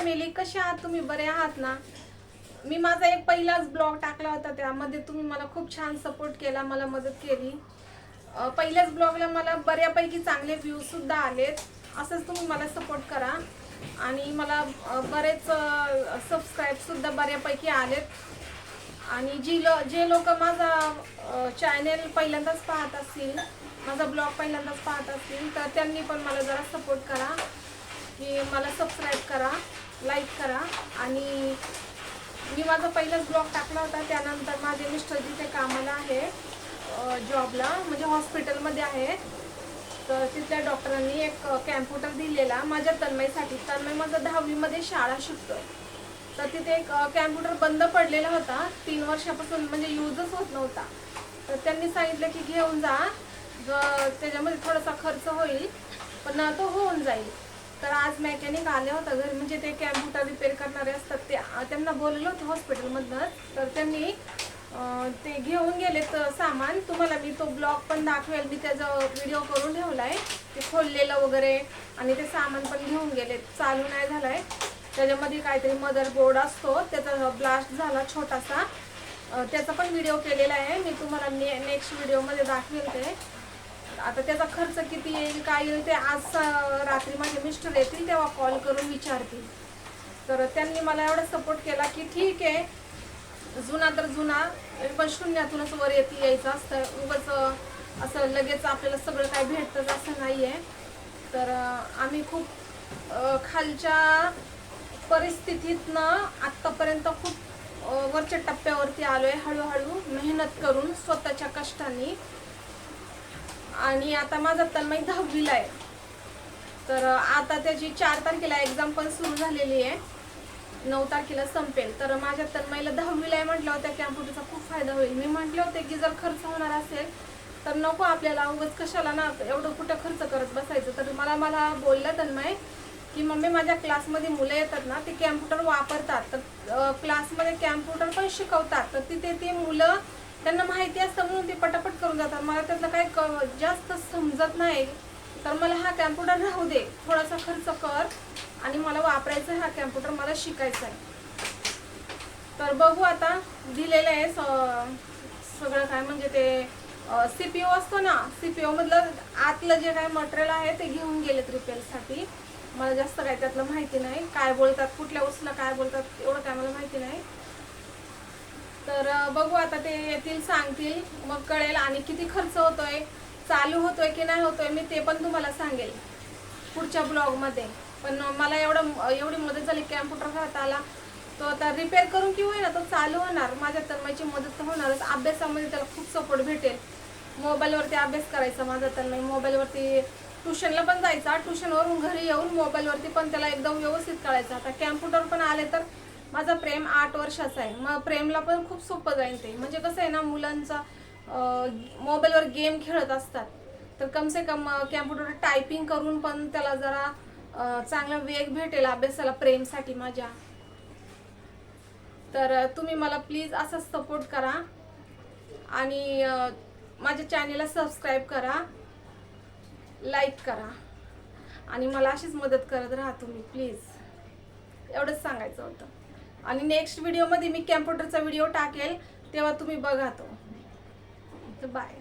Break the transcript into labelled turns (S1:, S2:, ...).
S1: Family कसे आहात तुम्ही? बरे आहात ना? मी माझा एक पहिलाच ब्लॉग टाकला होता त्यामध्ये तुम्ही मला खूप छान सपोर्ट केला मला मदत केली. पहिल्याच ब्लॉगला मला बऱ्यापैकी चांगले व्ह्यूजसुद्धा आलेत. असंच तुम्ही मला सपोर्ट करा. आणि मला बरेच सबस्क्राईबसुद्धा बऱ्यापैकी आलेत. आणि जी लो जे लोक माझा चॅनेल पहिल्यांदाच पाहत असतील माझा ब्लॉग पहिल्यांदाच पाहत असतील तर त्यांनी पण मला जरा सपोर्ट करा. की मला सबस्क्राईब करा. लाईक करा. आणि मी माझा पहिलाच ब्लॉग टाकला होता. त्यानंतर माझे मिस्टर जिथे कामाला आहे जॉबला म्हणजे हॉस्पिटलमध्ये आहे. तर तिथल्या डॉक्टरांनी एक कॅम्प्युटर दिलेला माझ्या तन्मयसाठी. तन्मय माझं दहावीमध्ये शाळा शिकतो तर तिथे एक कॅम्प्युटर बंद पडलेला होता. तीन वर्षापासून म्हणजे यूजच होत नव्हता. तर त्यांनी सांगितलं की घेऊन जा. ज- त्याच्यामध्ये थोडासा खर्च होईल पण तो होऊन जाईल. तर आज मेकॅनिक आले होता घरी. म्हणजे ते कॅम्प्युटर रिपेअर करणारे असतात ते. त्यांना बोललं होतं हॉस्पिटलमधनंच तर त्यांनी ते घेऊन गेलेत सामान. तुम्हाला मी तो ब्लॉग पण दाखवेल. मी त्याचा व्हिडिओ करून ठेवला आहे ते खोललेलं वगैरे आणि ते सामान पण घेऊन गेलेत. चालू नाही झालं आहे त्याच्यामध्ये काहीतरी मदरबोर्ड असतो. त्याचा ब्लास्ट झाला छोटासा. त्याचा पण व्हिडिओ केलेला आहे. मी तुम्हाला ने नेक्स्ट व्हिडिओमध्ये दाखवेल ते. आता त्याचा खर्च किती येईल काय येईल ते आज रात्री माझे मिस्टर येतील तेव्हा कॉल करून विचारतील. तर त्यांनी मला एवढा सपोर्ट केला की ठीक आहे. जुना तर जुना पण शून्यातूनच वर येते यायचं असतं. उगाच असं लगेच आपल्याला सगळं काय भेटतंच असं नाही आहे तर आम्ही खूप खालच्या परिस्थितीतनं आत्तापर्यंत खूप वरच्या टप्प्यावरती आलो आहे हळूहळू मेहनत करून स्वतःच्या कष्टाने आणि आता माझा तन्मय दहावीला आहे. तर आता त्याची चार तारखेला एक्झाम पण सुरू झालेली आहे. नऊ तारखेला संपेल. तर माझ्या तन्मयला दहावीला आहे म्हटलं त्या कॅम्प्युटरचा खूप फायदा होईल. मी म्हटले होते की जर खर्च होणार असेल तर नको आपल्याला उगच कशाला ना एवढं कुठं खर्च करत बसायचं. तर मला मला बोलला तन्मय की मम्मी माझ्या क्लासमध्ये मुलं येतात ना ते कॅम्प्युटर वापरतात. तर क्लासमध्ये कॅम्प्युटर पण शिकवतात. तर तिथे ती मुलं त्यांना माहिती असतं म्हणून ते पटापट करून जातात. मला त्यातलं काही क- जास्त समजत नाही. तर मला हा कॅम्प्युटर राहू दे. थोडासा खर्च कर आणि मला वापरायचा आहे हा कॅम्प्युटर मला शिकायचा आहे. तर बघू आता दिलेलं आहे स- सगळं काय म्हणजे ते सी पी ओ असतो ना सी पी ओमधलं आतलं जे काय मटेरियल आहे ते घेऊन गेलेत रिपेअरसाठी मला जास्त काय त्यातलं माहिती नाही. काय बोलतात कुठल्या वस्तूला काय बोलतात एवढं काय मला माहिती नाही. तर बघू आता ते येतील सांगतील मग कळेल आणि किती खर्च होतोय चालू होतोय की नाही होतोय मी ते पण तुम्हाला सांगेल पुढच्या ब्लॉगमध्ये पण मला एवढं एवढी मदत झाली कॅम्प्युटर हाताला आला तो आता रिपेअर करून की होईना तो चालू होणार. माझ्या तन्मयची मदत तर होणारच. अभ्यासामध्ये त्याला खूप सपोर्ट भेटेल. मोबाईलवरती अभ्यास करायचा माझा तन्मय मोबाईलवरती ट्युशनला पण जायचा. ट्युशनवरून घरी येऊन मोबाईलवरती पण त्याला एकदम व्यवस्थित कळायचं. आता कॅम्प्युटर पण आले तर माझा प्रेम आठ वर्षाचा आहे. मग प्रेमला पण खूप सोपं जाईल ते. म्हणजे कसं आहे ना मुलांचा मोबाईलवर गेम खेळत असतात. तर कमसे कम कॅम्प्युटर टायपिंग करून पण त्याला जरा चांगला वेग भेटेल अभ्यासाला प्रेमसाठी माझ्या. तर तुम्ही मला प्लीज असंच सपोर्ट करा. आणि माझ्या चॅनेलला सबस्क्राईब करा. लाईक करा. आणि मला अशीच मदत करत राहा तुम्ही प्लीज एवढंच सांगायचं होतं. आणि नेक्स्ट व्हिडिओमध्ये मी कॅम्प्युटरचा व्हिडिओ टाकेल तेव्हा तुम्ही बघा तो. बाय